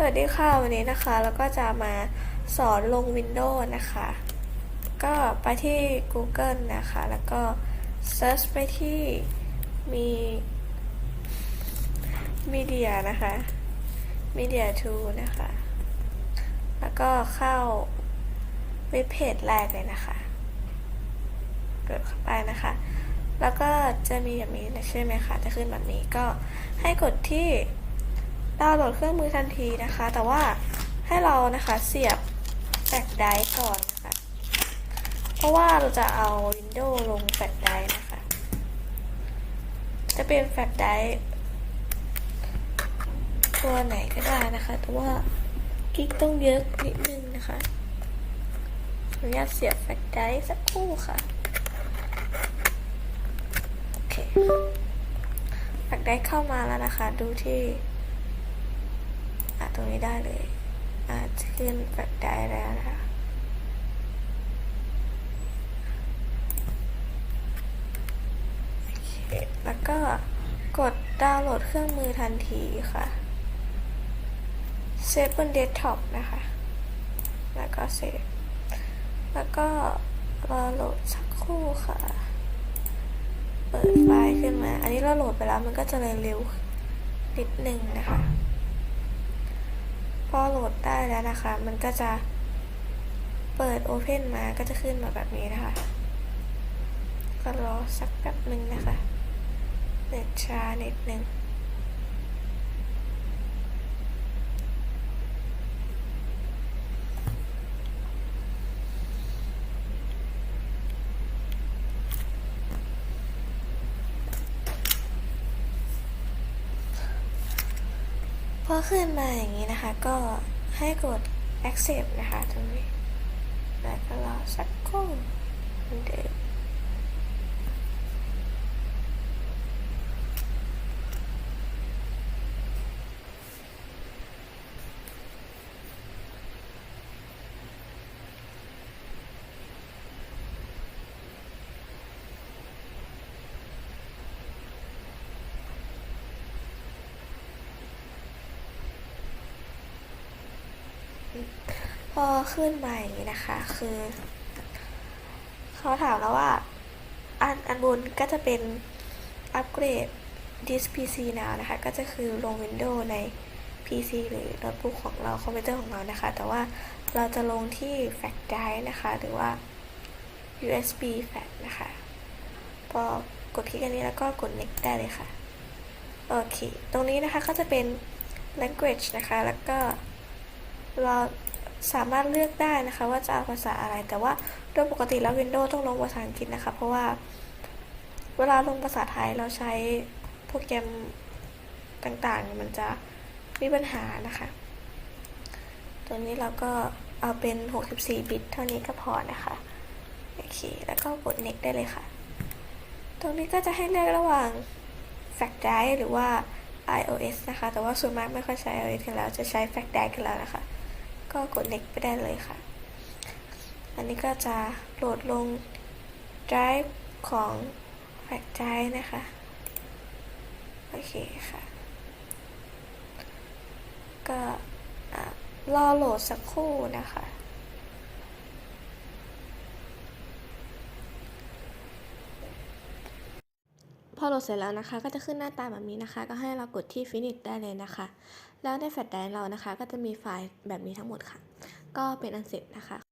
สวัสดีค่ะวันนี้นะคะแล้วก็จะมาสอนลง Windows นะคะ ก็ไปที่ Google นะคะ แล้วก็ search ไปที่มี Media นะคะ Media 2นะคะ แล้วก็เข้าเว็บเพจแรกเลยนะคะกดเข้าไปนะคะ แล้วก็จะมีแบบนี้ใช่ไหมคะ จะขึ้นแบบนี้ก็ให้กดที่ ดาวน์โหลดเครื่องมือทันทีนะคะ แต่ว่าให้เรานะคะเสียบแฟลชไดร์ก่อนนะคะ เพราะว่าเราจะเอา Windows ลงแฟลชไดร์นะคะ จะเป็นแฟลชไดร์ตัวไหนก็ได้นะคะ แต่ว่ากิ๊กต้องเยอะนิดนึงนะคะขออนุญาตเสียบแฟลชไดร์สักครู่ค่ะ โอเคแฟลชไดร์เข้ามาแล้วนะคะ ดูที่ รงนี้ได้เลย อาจจะขึ้นแฟลชได้แล้วนะคะแล้วก็กดดาวน์โหลดเครื่องมือทันทีค่ะเซฟบนเดสก์ท็อปนะคะ แล้วก็เซฟ แล้วก็รอโหลดสักครู่ค่ะ เปิดไฟล์ขึ้นมา อันนี้เราโหลดไปแล้วมันก็จะเลยเร็วนิดนึงนะคะ พอโหลดได้แล้วนะคะ มันก็จะเปิด Open มาก็จะขึ้นมาแบบนี้นะคะก็รอสักแป๊บหนึ่งนะคะ เน็ตช้านิดนึง พอขึ้นมาอย่างนี้นะคะ ก็ให้กด accept นะคะตรงนี้ แล้วก็รอสักครู่เหมือนเดิม พอขึ้นมาอย่างนี้นะคะ คือเขาถามแล้วว่า อันอันบนก็จะเป็นอัปเกรด this PC now นะคะ ก็จะคือลง Windows ใน PC หรือโน้ตบุ๊กของเราคอมพิวเตอร์ของเรานะคะ แต่ว่าเราจะลงที่ flash drive นะคะ หรือว่า USB flash นะคะพอกดคลิกอันนี้แล้วก็กด next ได้เลยค่ะ โอเค ตรงนี้นะคะก็จะเป็น language นะคะ แล้วก็ เราสามารถเลือกได้นะคะ ว่าจะเอาภาษาอะไร แต่ว่าโดยปกติแล้ว Windows ต้องลงภาษาอังกฤษนะคะ เพราะว่าเวลาลงภาษาไทยเราใช้โปรแกรมต่างๆ มันจะมีปัญหานะคะ ตัวนี้เราก็เอาเป็น 64 บิต เท่านี้ก็พอนะคะ โอเค แล้วก็กด next ได้เลยค่ะ ตรงนี้ก็จะให้เลือกระหว่าง Fact Drive หรือว่า iOS นะคะ แต่ว่าส่วนมากไม่ค่อยใช้ iOS กันแล้ว จะใช้ Fact Drive กันแล้วนะคะ ก็กดเล็กไปได้เลยค่ะ อันนี้ก็จะโหลดลง Drive ของ Fact i r e นะคะ โอเคค่ะ ก็รอโหลดสักครู่นะคะ พอโหลดเสร็จแล้วนะคะ ก็จะขึ้นหน้าตาแบบนี้นะคะ ก็ให้เรากดที่ finish ได้เลยนะคะ แล้วในแฟลชไดรฟ์เรานะคะ ก็จะมีไฟล์แบบนี้ทั้งหมดค่ะ ก็เป็นอันเสร็จนะคะ